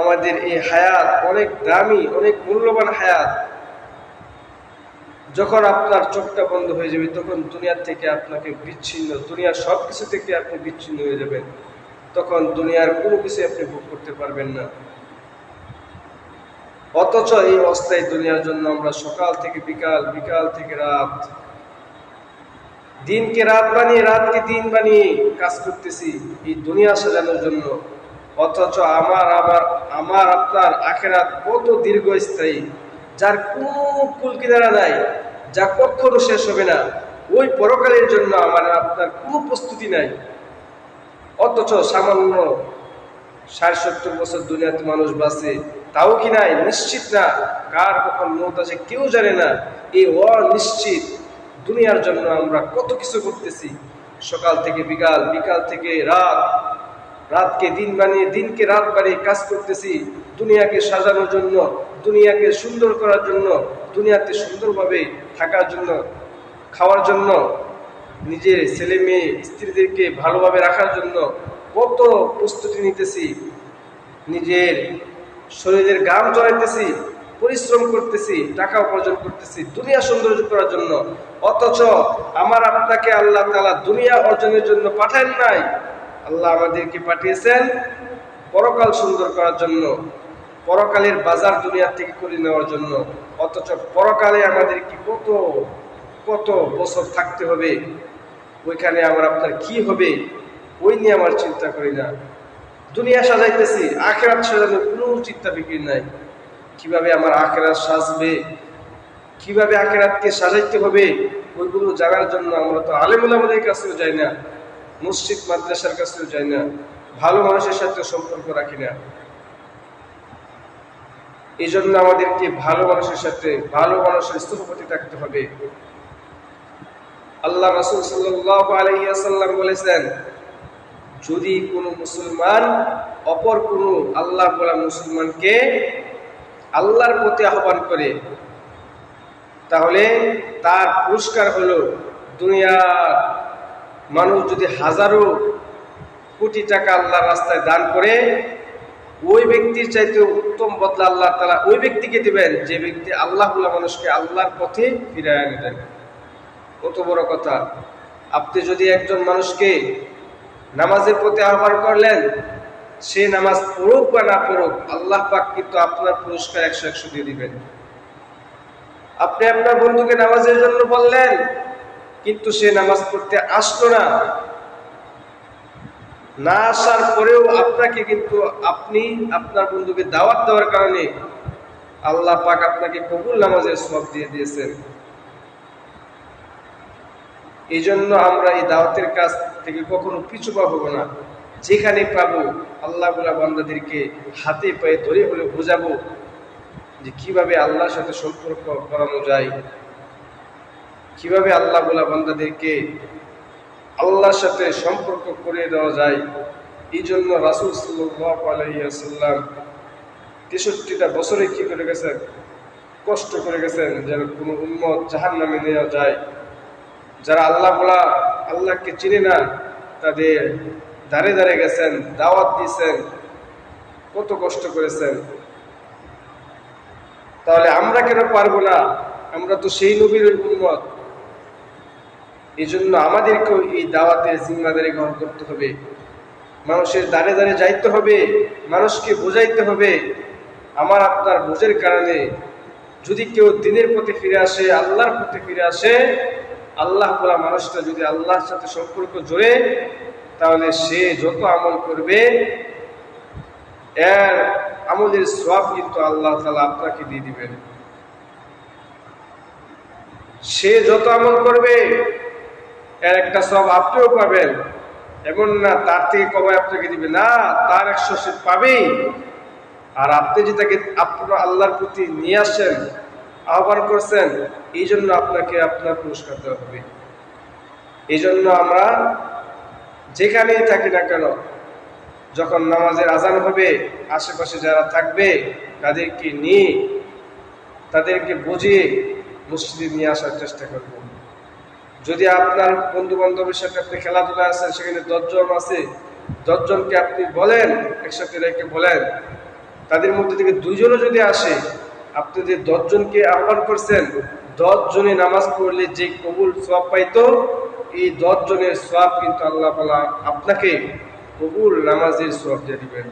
আমাদের এই হায়াত অনেক দামি, অনেক মূল্যবান হায়াত। যখন আপনার চোখটা বন্ধ হয়ে যাবে, তখন দুনিয়ার থেকে আপনাকে বিচ্ছিন্ন, দুনিয়ার সব কিছু থেকে আপনি বিচ্ছিন্ন হয়ে যাবেন। তখন দুনিয়ার কোনো কিছু আপনি ভোগ করতে পারবেন না। অথচ এই অবস্থায় দুনিয়ার জন্য আমরা সকাল থেকে বিকাল বিকাল থেকে রাত। দিনকে রাত বানিয়ে, রাতকে দিন বানিয়ে কাজ করতেছি এই দুনিয়া সাজানোর জন্য। অথচ আমার আমার আমার আপনার আখেরাত কত দীর্ঘস্থায়ী, যার কোনো কুল কিনারা নাই, যা কখনো শেষ হবে না। ওই পরকালের জন্য আমার আপনার কোনো প্রস্তুতি নাই। অথচ সামান্য ষাট সত্তর বছর দুনিয়াতে মানুষ বাঁচে, তাও কি নাই? নিশ্চিত না। কার কখন মত আছে কেউ জানে না। এই অনিশ্চিত দুনিয়ার জন্য আমরা কত কিছু করতেছি। সকাল থেকে বিকাল বিকাল থেকে রাত রাতকে দিন বানিয়ে, দিনকে রাত বানিয়ে কাজ করতেছি। দুনিয়াকে সাজানোর জন্য, দুনিয়াকে সুন্দর করার জন্য, দুনিয়াতে সুন্দরভাবে থাকার জন্য, খাওয়ার জন্য, নিজের ছেলে মেয়ে, স্ত্রীদেরকে ভালোভাবে রাখার জন্য কত প্রস্তুতি নিতেছি। নিজের শরীরের গাম চড়াইতেছি, পরিশ্রম করতেছি, টাকা উপার্জন করতেছি, দুনিয়া সৌন্দর্য করার জন্য। অথচ আমার আপনাকে আল্লাহ তালা দুনিয়া অর্জনের জন্য পাঠান নাই। আল্লাহ আমাদেরকে পাঠিয়েছেন পরকাল সুন্দর করার জন্য, পরকালের বাজার দুনিয়ার থেকে করে নেওয়ার জন্য। অথচ পরকালে আমাদের কি কত কত বছর থাকতে হবে, ওইখানে আমার আপনার কি হবে, ওই নিয়ে আমার চিন্তা করি না। দুনিয়া সাজাইতেছি, আখেরাত সাজানোর কোনো চিন্তা বিক্রি নাই। কীভাবে আমার আখেরাত সাজবে, কীভাবে আখেরাতকে সাজাইতে হবে, ওইগুলো জানার জন্য আমরা তো আলেমুল আমাদের কাছেও যাই না। মসজিদ, মাদ্রাসার কাছেও যাই না, ভালো মানুষের সাথে সম্পর্ক রাখি না। এই জন্য আমাদেরকে ভালো মানুষের সাথে, ভালো মানুষের স্থপতি থাকতে হবে। আল্লাহ রাসুল আলহিয়াসাল্লাম বলেছেন, যদি কোনো মুসলমান অপর কোনো আল্লাহ বলা মুসলমানকে আল্লাহর প্রতি আহ্বান করে, তাহলে তার পুরস্কার হলো দুনিয়ার মানুষ যদি হাজারো কোটি টাকা আল্লাহর রাস্তায় দান করে, ওই ব্যক্তির চাইতে উত্তম বদলা আল্লাহ তালা ওই ব্যক্তিকে দিবেন, যে ব্যক্তি আল্লাহ মানুষকে আল্লাহর পথে ফিরে এনে দেন। কত বড় কথা। আপনি যদি একজন মানুষকে নামাজের প্রতি আহ্বান করলেন, সে নামাজ পড়ুক বা না পড়ুক, আল্লাহ পাক কিন্তু আপনার পুরস্কার একশো একশো দিয়ে দিবেন। আপনি আপনার বন্ধুকে নামাজের জন্য বললেন কিন্তু সে নামাজ পড়তে আসলো না। না আসার পরেও আপনাকে কিন্তু আপনি আপনার বন্ধুকে দাওয়াত দেওয়ার কারণে আল্লাহ পাক আপনাকে কবুল নামাজের সব দিয়ে দিয়েছেন। এই জন্য আমরা এই দাওয়াতের কাজ থেকে কখনো পিছু পাবো না। যেখানে পাবো আল্লাহ বলা বান্দাদেরকে হাতে পায়ে ধরে হলে বোঝাবো যে কীভাবে আল্লাহর সাথে সম্পর্ক করানো যায়। কীভাবে আল্লাহ বলা বান্দাদেরকে আল্লাহর সাথে সম্পর্ক করে দেওয়া যায়, এই জন্য রাসুল সাল্লাম তেষট্টিটা বছরে কি করে গেছেন? কষ্ট করে গেছেন যেন কোনো উন্মত জাহান নামে নেওয়া যায়। যারা আল্লাহ বলা, আল্লাহকে চিনে না, তাদের দাঁড়ে দাঁড়ে গেছেন, দাওয়াত দিয়েছেন, কত কষ্ট করেছেন। তাহলে আমরা কেন পারব না? আমরা তো সেই নবীর উন্মত এই জন্য আমাদেরকেও এই দাওয়াতের জিম্মাদারি গ্রহণ করতে হবে। মানুষের দাঁড়ে দাঁড়ে যাইতে হবে, মানুষকে বোঝাইতে হবে। আমার, আপনার বোঝের কারণে যদি কেউ দিনের পথে ফিরে আসে, আল্লাহর পথে ফিরে আসে, আল্লাহ বলা মানুষটা যদি আল্লাহর সাথে সম্পর্ক জোরে, তাহলে সে যত আমল করবে, এর আমলের সব কিন্তু আল্লাহ তালা আপনাকে দিয়ে দিবেন। সে যত আমল করবে এর একটা সব আপনিও পাবেন। এমন না, তার থেকে কবে আপনাকে দিবে। না, তার একশো সে পাবেই আর আপনি যে তাকে আপনার আল্লাহর প্রতি নিয়ে আসছেন, আহ্বান করছেন, এই জন্য আপনাকে আপনার পুরস্কার দেওয়া হবে। এই জন্য আমরা যেখানেই থাকি না কেন, যখন নামাজের আজান হবে, আশেপাশে যারা থাকবে, তাদেরকে নিয়ে, তাদেরকে বুঝিয়ে মসজিদে নিয়ে আসার চেষ্টা করব। যদি আপনার বন্ধু বান্ধবের সাথে আপনি খেলাধুলা আছেন, সেখানে দশজন আছে, দশজনকে আপনি বলেন, একসাথে রেখে বলেন, তাদের মধ্যে থেকে দুইজনও যদি আসে, আপনি যে দশজনকে আহ্বান করছেন দশ জনে নামাজ পড়লে যে কবুল সব পাইতো, এই দশজনের সব কিন্তু আল্লাহ তালা আপনাকে কবুল নামাজের সব দিয়ে দিবেন।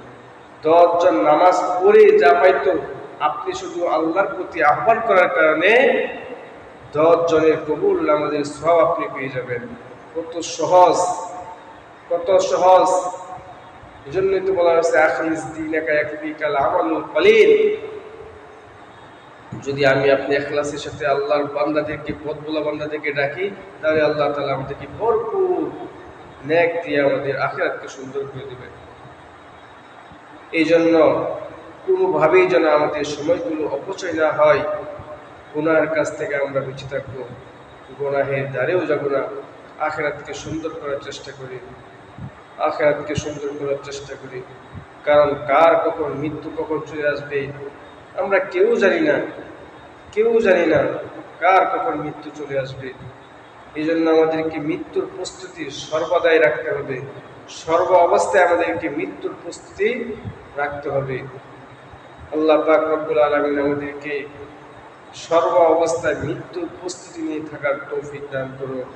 দশজন নামাজ পড়ে যা পাইতো, আপনি শুধু আল্লাহর প্রতি আহ্বান করার কারণে জনের কবুল নামাজের সব আপনি পেয়ে যাবেন। কত সহজ কত সহজ। এজন্যই তো বলা হয়েছে আখরিস দিন একা একদিকাল আমালুল কলিল। যদি আমি আপনি এখলাসের সাথে আল্লাহর বান্দাদেরকে পথ বলা বান্দাদেরকে ডাকি, তাহলে আল্লাহ তালা আমাদেরকে ভরপুর ন্যাক দিয়ে আমাদের আখেরাতকে সুন্দর করে দেবে। এই জন্য কোনোভাবেই যেন আমাদের সময়গুলো অপচয় না হয়। গুনার কাছ থেকে আমরা বেঁচে থাকব। গোনাহের দ্বারেও যাব না। আখেরাতকে সুন্দর করার চেষ্টা করি। আখেরাতকে সুন্দর করার চেষ্টা করি। কারণ কার কখন মৃত্যু কখন চলে আসবে, আমরা কেউ জানি না। কেউ জানি না কার কখন মৃত্যু চলে আসবে। এই জন্য আমাদেরকে মৃত্যুর প্রস্তুতি সর্বদাই রাখতে হবে। সর্ব অবস্থায় আমাদেরকে মৃত্যুর প্রস্তুতি রাখতে হবে। আল্লাহ পাক রব্বুল আলমিন আমাদেরকে সর্ব অবস্থায় মৃত্যুর প্রস্তুতি নিয়ে থাকার তৌফিক দান করুন